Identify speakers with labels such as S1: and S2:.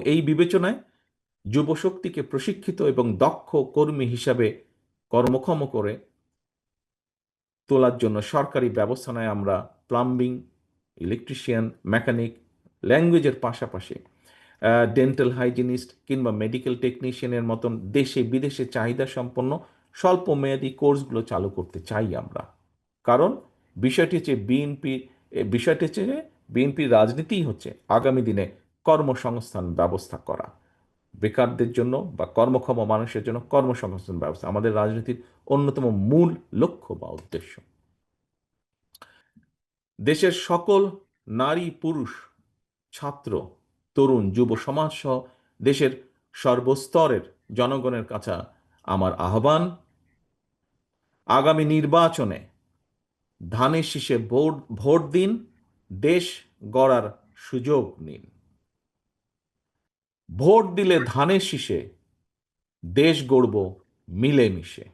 S1: এই বিবেচনায় যুবশক্তিকে প্রশিক্ষিত এবং দক্ষ কর্মী হিসাবে কর্মক্ষম করে তোলার জন্য সরকারি ব্যবস্থা নেয় আমরা প্লাম্বিং ইলেকট্রিশিয়ান মেকানিক ল্যাঙ্গুয়েজের পাশাপাশি ডেন্টাল হাইজিনিস্ট কিংবা মেডিকেল টেকনিশিয়ানের মতন দেশে বিদেশে চাহিদা সম্পন্ন স্বল্প মেয়াদী কোর্সগুলো চালু করতে চাই আমরা। কারণ বিষয়টি হচ্ছে বিএনপি বিষয়টি হচ্ছে বিএনপির রাজনীতিই হচ্ছে আগামী দিনে কর্মসংস্থান ব্যবস্থা করা। বেকারদের জন্য বা কর্মক্ষম মানুষের জন্য কর্মসংস্থান ব্যবস্থা আমাদের রাজনীতির অন্যতম মূল লক্ষ্য বা উদ্দেশ্য। দেশের সকল নারী, পুরুষ, ছাত্র, তরুণ, যুব সমাজ সহ দেশের সর্বস্তরের জনগণের কাছে আমার আহ্বান, আগামী নির্বাচনে ধানের শীষে ভোট ভোট দিন, দেশ গড়ার সুযোগ নিন। ভোট দিলে ধানের শীষে দেশ গড়ব মিলেমিশে।